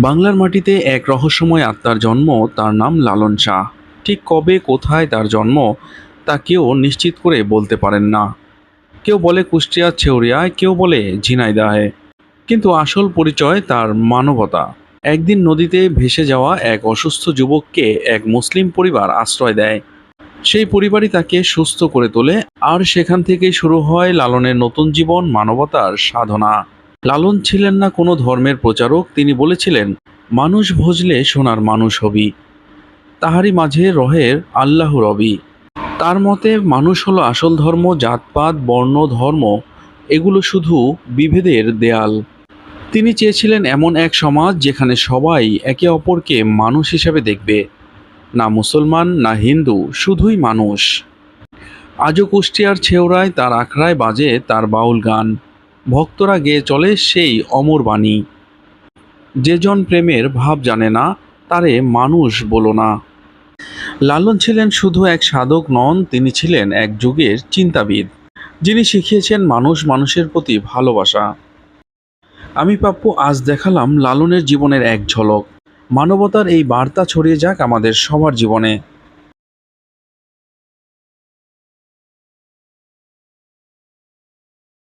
বাংলার মাটিতে এক রহস্যময় আত্মার জন্ম, তার নাম লালন শাহ। ঠিক কবে, কোথায় তার জন্ম, তা কেউ নিশ্চিত করে বলতে পারেন না। কেউ বলে কুষ্টিয়ার ছেউরিয়ায়, কেউ বলে ঝিনাইদাহে। কিন্তু আসল পরিচয় তার মানবতা। একদিন নদীতে ভেসে যাওয়া এক অসুস্থ যুবককে এক মুসলিম পরিবার আশ্রয় দেয়। সেই পরিবারই তাকে সুস্থ করে তোলে, আর সেখান থেকে শুরু হয় লালনের নতুন জীবন, মানবতার সাধনা। লালন ছিলেন না কোনো ধর্মের প্রচারক, তিনি বলেছিলেন, মানুষ ভজলে সোনার মানুষ হবি, তাহারই মাঝে রহের আল্লাহ রবি। তার মতে মানুষ হলো আসল ধর্ম, জাতপাত, বর্ণ, ধর্ম, এগুলো শুধু বিভেদের দেয়াল। তিনি চেয়েছিলেন এমন এক সমাজ যেখানে সবাই একে অপরকে মানুষ হিসাবে দেখবে, না মুসলমান, না হিন্দু, শুধুই মানুষ। আজও কুষ্টিয়ার ছেওড়ায় তার আখড়ায় বাজে তার বাউল গান। ভক্তরা গেয়ে চলে সেই অমর বাণী। যে জন প্রেমের ভাব জানে না, তারে মানুষ বলো না। লালন ছিলেন শুধু এক সাধক নন, তিনি ছিলেন এক যুগের চিন্তাবিদ। যিনি শিখিয়েছেন মানুষ মানুষের প্রতি ভালোবাসা। আমি পাপ্পু, আজ দেখালাম লালনের জীবনের এক ঝলক। মানবতার এই বার্তা ছড়িয়ে যাক আমাদের সবার জীবনে।